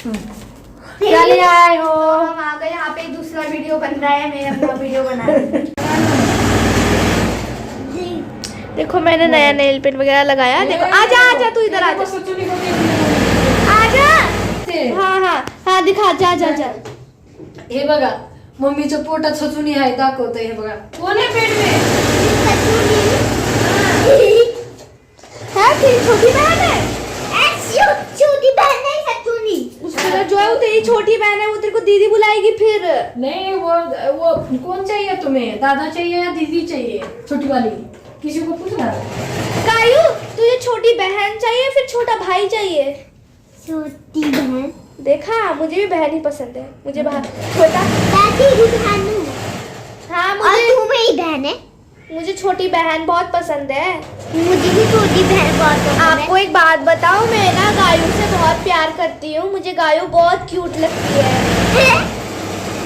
क्या? ले आए हो? हम आ गए यहाँ पे दूसरा वीडियो बन रहा है मैं अपना वीडियो बना रही देखो मैंने नया नेल पेंट वगैरह लगाया। देखो आजा आजा तू इधर आजा। आजा। हाँ हाँ हाँ दिखा जा जा जा। हे बघा मम्मीच्या पोटात सचुनी आहे दाखवतंय हे बघा। कोण आहे पेट में? है. तेरी छोटी बहन है छोटी बहन है सचुनी उसको जो है वो तेरी छोटी बहन है वो तेरे को दीदी बुलाएगी फिर। नहीं वो वो कौन चाहिए तुम्हें? दादा चाहिए या दीदी चाहिए? छोटी वाली? किसी को पूछना? कायू तुझे छोटी बहन चाहिए फिर छोटा भाई चाहिए? छोटी बहन। देखा मुझे भी बहन ही पसंद है। मुझे बाहर छोटा दादी की बहन हूँ हाँ और मुझे तू मेरी बहन है? मुझे छोटी बहन बहुत पसंद है। मुझे भी छोटी बहन बहुत पसंद आपको एक बात बताओ मैं ना गायों से बहुत प्यार करती हूँ। मुझे गायों बहुत क्यूट लगती है। है?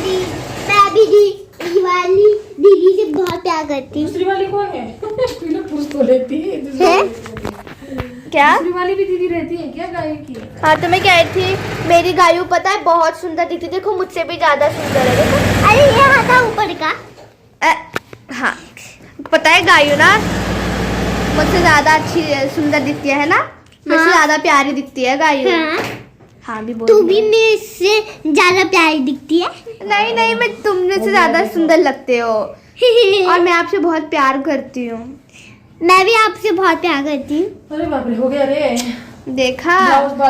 दी- मैं भी दी दी वाली दीदी से बहुत प्यार करती हूँ। दूसरी वाली कौन है? तो लेती है दूसरी? वाली। क्या? दूसरी वाली भी दीदी रहती है क्या गाय की? हाँ तो मैं कह रही थी मेरी गायों पता है बहुत सुंदर दिखती देखो मुझसे भी ज़्यादा सुंदर है देखो। अरे ये हाथा ऊपर का। अ, हाँ। पता है गायों ना मुझसे ज़्यादा अच्छी सुंदर दिखती है ना? मुझसे हाँ। ज़्यादा प्यारी दिखती है गायों। हाँ। हाँ भी बोल तू भी मेरे से ज़्यादा प्यारी दिखती है? नहीं नहीं मैं तुमने से ज़्यादा सुंदर लगते हो। और मैं आपसे बहुत प्यार करती हूँ। मैं भी आपसे बहुत प्यार करती हूँ। अरे बाप रे हो गया रे। देखा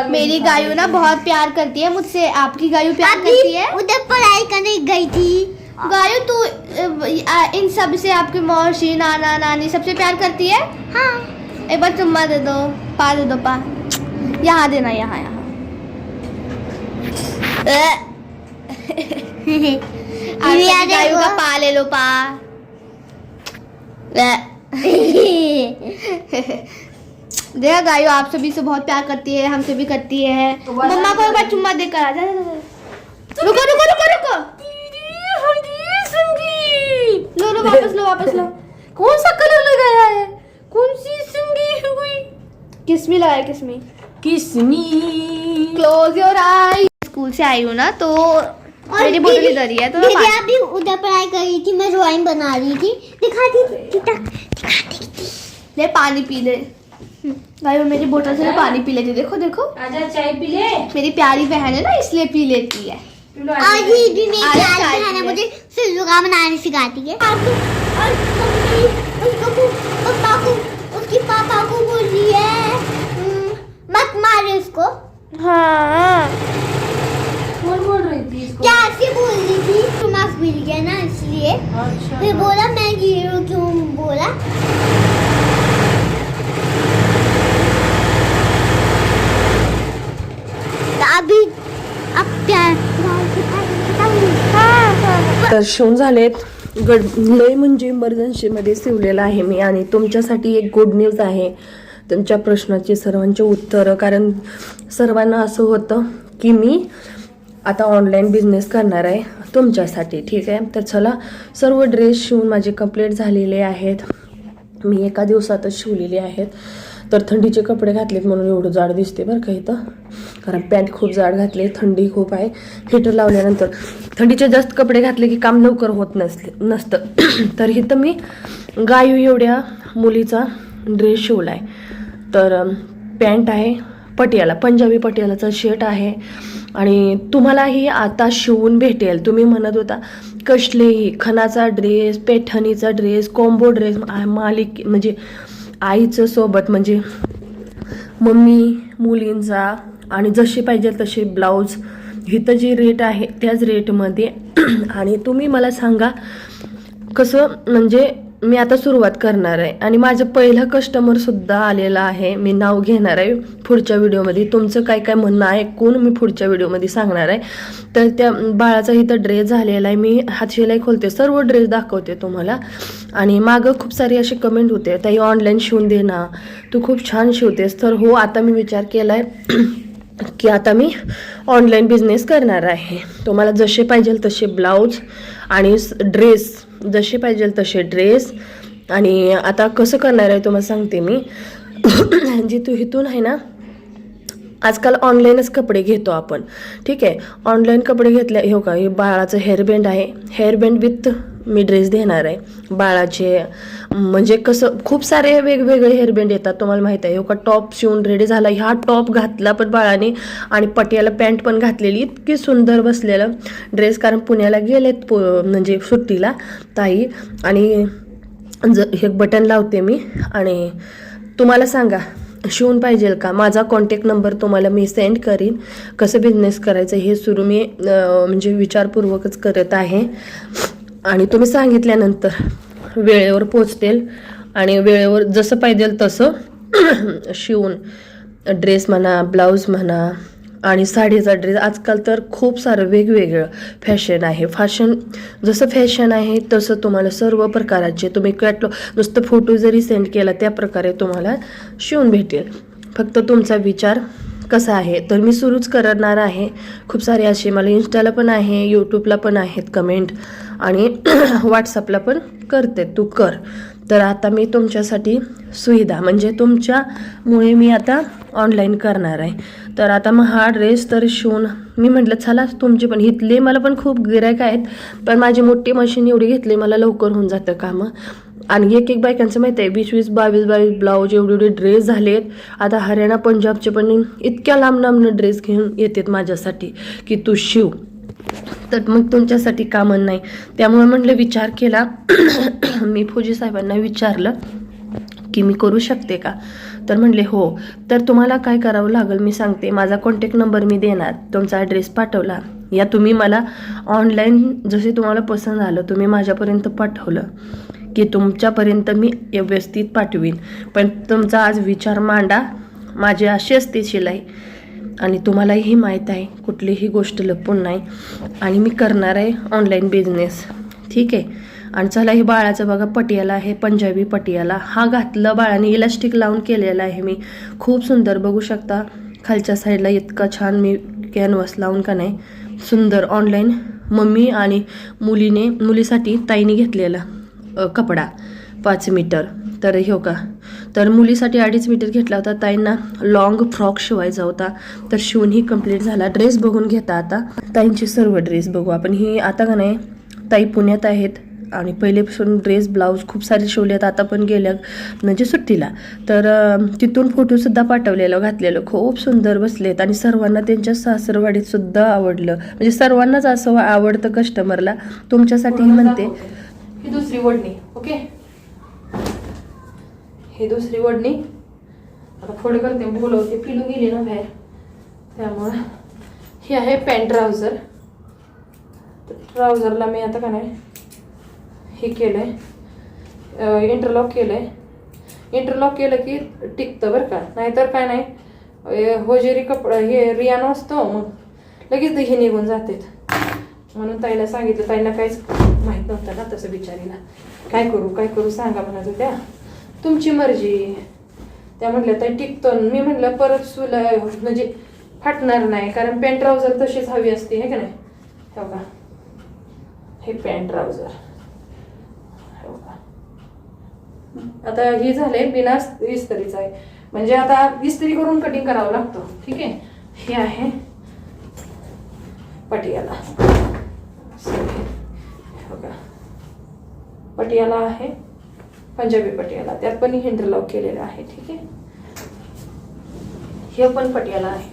मेरी गायू ना बहुत प्यार करती है मुझसे आपकी गायों प्यार करती है। उधर पढ़ाई करने गई थी। गायों तू इन सबसे आपकी मौसी नाना नानी सबसे प्यार करती है? हाँ। एक बार चुम्मा दे दो पा दे दो पा। यहाँ देना यहाँ यहाँ। गायों का पा ले लो पा। देखा गायों आप सभी से बहुत प्यार करती है हमसे भी करती है। तो मम्मा को एक बार चुम्मा देकर आ जा। रुको रुको रुको रुको। लो लो वापस लो वापस लो। कौन सा कलर लगाया है? कौन सी संगी हुई? किसमी लगाए kiss me? Kiss me close your eye school से आई हूँ ना तो मेरी बोतल इधर ही है तो दीदी उधर पढ़ाई कर रही थी मैं ड्राइंग बना रही थी। दिखाती थी ले पानी पी ले। भाई वो मेरी बोतल से पानी पी लेती देखो देखो। आजा चाय पी ले। मेरी प्यारी बहन है ना इसलिए पी लेती है। आजा। है पी ले। मुझे? सिजुका बनाने सिखाती है। पापू और मम्मी उसको को- पापा को उसकी पापा को बोल रही है। "हम्म, मत मारे उसको। हाँ। कौन बोल रही थी इसको? क्या से बोल रही थी। तो मार्क्स मिल गया ना इसलिए। अच्छा। फिर बोला मैं जीरो क्यों बोला। तर शिवून झालेत. गड लय म्हणजे इमर्जन्सीमध्ये शिवलेलं आहे मी आणि तुमच्यासाठी एक गुड न्यूज आहे. तुमच्या प्रश्नाची सर्वांचे उत्तरं कारण सर्वांना असं होतं की मी आता ऑनलाईन बिझनेस करणार आहे तुमच्यासाठी ठीक आहे? तर चला सर्व ड्रेस शिवून माझे कंप्लीट झालेले आहेत. मी एका दिवसातच शिवलेले आहेत. तर थंडीचे कपडे घातलेत म्हणून एवढं जाड दिसते बरं का इथं. कारण पॅन्ट खूप जाड घातले थंडी खूप आहे. हिटर लावल्यानंतर थंडीचे जास्त कपडे घातले की काम लवकर होत नसले नसतं. तर इथं मी गायू एवढ्या मुलीचा ड्रेस शिवला आहे तर पॅन्ट आहे पटियाला पंजाबी पटियालाचा शर्ट आहे. आणि तुम्हालाही आता शिवून भेटेल. तुम्ही म्हणत होता कसलेही खणाचा ड्रेस पैठणीचा ड्रेस कॉम्बो ड्रेस मालिक म्हणजे आईचं सोबत म्हणजे मम्मी मुलींचा आणि जसे पाहिजे तसे ब्लाऊज. इथं जे रेट आहे त्याच रेटमध्ये. आणि तुम्ही मला सांगा कसं म्हणजे मी आता सुरुवात करणार आहे. आणि माझं पहिलं कस्टमरसुद्धा आलेलं आहे. मी नाव घेणार आहे पुढच्या व्हिडिओमध्ये. तुमचं काय काय म्हणणं आहे कोण मी पुढच्या व्हिडिओमध्ये सांगणार आहे. तर त्या बाळाचा इथं ड्रेस झालेला आहे. मी हातशिलाई खोलते सर्व ड्रेस दाखवते तुम्हाला. आणि मागं खूप सारी अशी कमेंट होते ताई ऑनलाईन शिवून दे ना. तू खूप छान शिवतेस. तर हो आता मी विचार केला आहे की आता मी ऑनलाईन बिझनेस करणार आहे. तुम्हाला जसे पाहिजे तसे ब्लाऊज आणि ड्रेस जसे पाहिजे तसे ड्रेस. आणि आता कसं करणार आहे तुम्हाला सांगते मी. जी तू इथून आहे ना आजकाल ऑनलाईनच कपडे घेतो आपण. ठीक आहे ऑनलाईन कपडे घेतल्या हो का हे बाळाचं हेअरबँड आहे. हेअरबँड विथ मी ड्रेस देणार आहे. बाळाचे म्हणजे कसं खूप सारे वेगवेगळे हेअरबँड येतात तुम्हाला माहीत आहे. हो का टॉप शिवून रेडी झाला ह्या टॉप घातला पण बाळाने आणि पटियाला पॅन्ट पण घातलेली इतकी सुंदर बसलेलं ड्रेस कारण पुण्याला गेलेत पु म्हणजे सुट्टीला ताई. आणि ज हे बटन लावते मी आणि तुम्हाला सांगा शिवून पाहिजे का? माझा कॉन्टॅक्ट नंबर तुम्हाला मी सेंड करीन. कसं बिझनेस करायचं हे सुरू मी म्हणजे विचारपूर्वकच करत आहे. आणि तुम्ही सांगितल्यानंतर वेळेवर पोचतेल आणि वेळेवर जसं पाहिजे तसं शिवून ड्रेस म्हणा ब्लाऊज म्हणा आणि साडीचा ड्रेस. आजकाल तर खूप सारं वेगवेगळं फॅशन आहे. फॅशन जसं फॅशन आहे तसं तुम्हाला सर्व प्रकाराचे तुम्ही कॅटलॉग नुसतं फोटो जरी सेंड केला त्या प्रकारे तुम्हाला शिवून भेटेल. फक्त तुमचा विचार कसा आहे? तर मी सुरूच करणार आहे. खूप सारे असे मला इन्स्टाला पण आहे यूट्यूबला पण आहेत कमेंट आणि व्हॉट्सअपला पण करते. तू कर. तर आता मी तुमच्यासाठी सुविधा म्हणजे तुमच्यामुळे मी आता ऑनलाईन करणार आहे. तर आता मग हा ड्रेस तर शिवून मी म्हटलं चला तुमचे पण इथले मला पण खूप गिरायक आहेत पण माझी मोठी मशीन एवढी घेतली मला लवकर होऊन जातं कामं. आणि एक एक बायकांचं माहिती आहे वीस वीस बावीस बावीस ब्लाऊज एवढे एवढे ड्रेस झालेत. आता हरियाणा पंजाबचे पण इतक्या लांब लांबनं ड्रेस घेऊन येतात माझ्यासाठी की तू शिव. तर मग तुमच्यासाठी कामं नाही. त्यामुळे म्हटलं विचार केला. मी फौजी साहेबांना विचारलं की मी करू शकते का? तर म्हणले हो. तर तुम्हाला काय करावं लागेल मी सांगते. माझा कॉन्टॅक्ट नंबर मी देणार. तुमचा ॲड्रेस पाठवला. या तुम्ही मला ऑनलाईन जसे तुम्हाला पसंत आलं तुम्ही माझ्यापर्यंत पाठवलं की तुमच्यापर्यंत मी व्यवस्थित पाठवीन. पण तुमचा आज विचार मांडा. माझी अशी असते शिलाई. आणि तुम्हालाही माहीत आहे कुठलीही गोष्ट लपून नाही. आणि मी करणार आहे ऑनलाईन बिझनेस ठीक आहे? आणि चला हे बाळाचं बघा पटियाला आहे पंजाबी पटियाला. हा घातलं बाळाने इलास्टिक लावून केलेला आहे मी. खूप सुंदर बघू शकता. खालच्या साईडला इतका छान मी कॅनव्हास लावून का नाही. सुंदर ऑनलाईन मम्मी आणि मुलीने मुलीसाठी ताईने घेतलेला कपडा पाच मीटर. तर हो का? तर मुलीसाठी अडीच मीटर घेतला होता. ताईंना लॉंग फ्रॉक शिवायचा होता. तर शिवूनही कंप्लीट झाला. ड्रेस बघून घेता आता. ताईंचे सर्व ड्रेस बघू आपण. ही आता का नाही ताई पुण्यात आहेत. आणि पहिलेपासून ड्रेस ब्लाऊज खूप सारे शिवलेत आता पण गेल्या म्हणजे सुट्टीला. तर तिथून फोटोसुद्धा पाठवलेलं घातलेलं. खूप सुंदर बसलेत. आणि सर्वांना त्यांच्या सासरवाडीत सुद्धा आवडलं. म्हणजे सर्वांनाच असं आवडतं कस्टमरला तुमच्यासाठीही म्हणते. ही दुसरी वडणी ओके? हे दुसरी वडणी. आता फोड करते बोलवते पिलू गेली ना बाहेर. त्यामुळं हे आहे पॅन्ट ट्राउझर. ट्राउझरला मी आता का नाही हे केलं आहे इंटरलॉक केलं आहे इंटरलॉक केलं की टिकतं बरं का. नाहीतर काय नाही होजेरी कपडा हे रियानो असतो मग लगेच हे निघून जातात. म्हणून ताईला सांगितलं ताईला काहीच माहीत नव्हतं ना तसं बिचारीला. काय करू काय करू सांगा म्हणत होत्या तुमची मर्जी. त्या म्हटल्या तर टिकतो. मी म्हटलं परत सुला म्हणजे फाटणार नाही कारण पॅन्ट ट्राऊझर तशीच हवी असते हे का नाही? हो का हे पॅन्ट ट्राऊझर हो का आता ही झाले बिना इस्त्रीचं आहे. म्हणजे आता इस्त्री करून कटिंग करावं लागतं. ठीक आहे? हे आहे पटियाला. हो का पटियाला आहे. पंजाबी पटियाला. त्यात पण इंटरलॉक केलेलं आहे ठीक आहे? हे पण पटियाला आहे.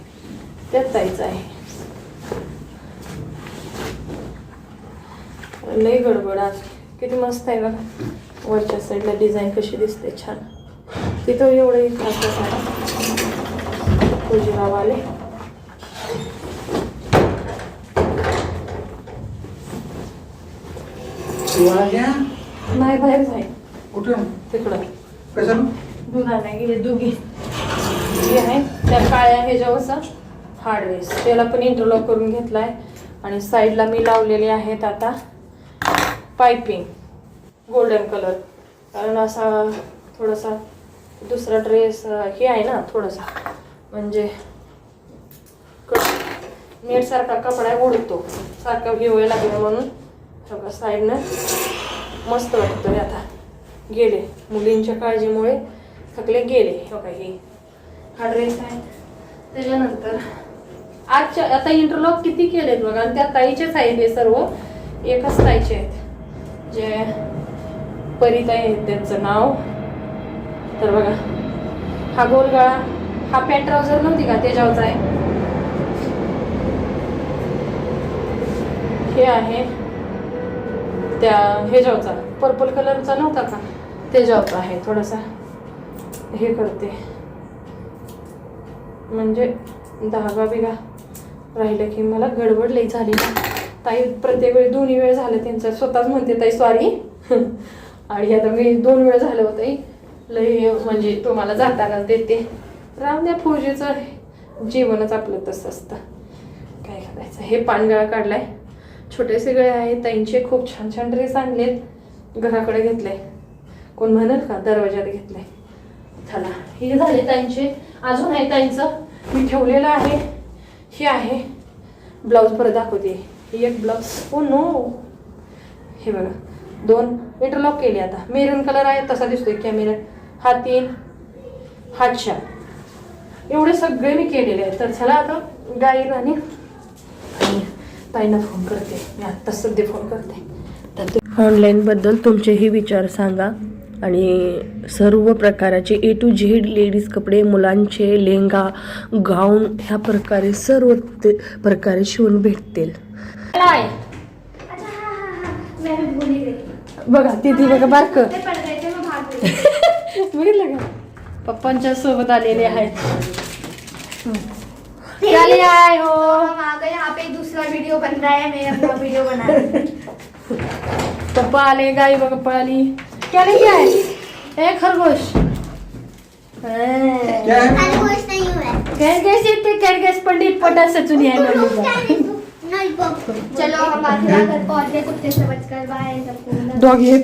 त्यात जायचं आहे. लई गडबड आज. किती मस्त आहे बघा. वरच्या साईडला डिझाईन कशी दिसते छान. तिथं आले शिवाला घ्या नाही बाहेर जाईल तिकडं. कशाला दुधा नाही गेले दोघी हे आहे. त्या काळ्या ह्याच्यावरचा हा ड्रेस त्याला पण इंटरलॉक करून घेतलाय. आणि साईडला मी लावलेले आहेत आता पायपिंग गोल्डन कलर कारण असा थोडासा दुसरा ड्रेस हे आहे ना थोडासा. म्हणजे नेट सारखा कपडा उडतो सारखा व्हायला लागला म्हणून सगळं साईडनं मस्त वाटतोय आता. गेले. मुलींच्या काळजीमुळे थकले गेले. हो हे. हा ड्रेस आहे. त्याच्यानंतर आजच्या आता इंटरलॉक किती केलेत बघा आणि त्या ताईचेच आहेत हे सर्व. एकच ताईचे आहेत. जे परिताई आहेत त्यांचं नाव. तर बघा हा गोलगळा हा पॅन्ट ट्राउझर नव्हती का? त्याच्यावरचा आहे. हे आहे. त्या ह्याच्यावरचा पर्पल कलरचा नव्हता का? त्याच्यावरचा आहे थोडासा हे करते. म्हणजे दहावा बिघा राहिलं की मला गडबड लई झाली ना. ताई प्रत्येक वेळी दोन्ही वेळ झालं त्यांचं. स्वतःच म्हणते ताई सॉरी आणि आता मी दोन वेळ झालं होतं लई म्हणजे तुम्हाला जाताना देते. राम द्या फौजीचं जीवनच आपलं तसं असतं. काय करायचं? हे पानगळा काढलाय. छोटेसे गळे आहेत त्यांचे खूप छान छान ड्रेस आणलेत. घराकडे घेतले. कोण म्हणत का? दरवाज्यात घेतले. चला हे झाले त्यांचे अजून आहे त्यांचं मी ठेवलेलं आहे. हे आहे. ब्लाऊज परत दाखवते. ही एक ब्लाऊज. Oh no. हे बघा. दोन. इंटरलॉक केले आता. मेरून कलर आहे तसा दिसतोय कॅमेरा हा तीन. हा चार. एवढे सगळे मी केलेले आहेत. तर चला आता गाईर आणि ताईंना फोन करते. मी आत्ता सध्या फोन करते. तर ऑनलाईनबद्दल तुमचेही विचार सांगा आणि सर्व प्रकाराचे ए टू झेड लेडीज कपडे मुलांचे लेहंगा गाऊन ह्या प्रकारे सर्व प्रकारे शिवून भेटतील. काय? हाँ हाँ हाँ ही बघा तिथे बघा बारक. ते पड़ गए थे मैं भाग गई बघितलं का? पप्पांच्या सोबत आलेले आहेत. क्या ले आए हो पे दूसरा वीडियो बन रहा है मैं अपना वीडियो बना रही हूँ। पप्पा गाई बघा पळाली क्या लेके आए ए खरगोश। क्या? है खरगोश नहीं हुआ। खरगोश येते खरगोश पंडित पटा सचुनी आहे म्हणून नोटबुक चलो हम आखिर घर पहुँच गए कुत्ते से बचकर बाय सबको। डॉग हे।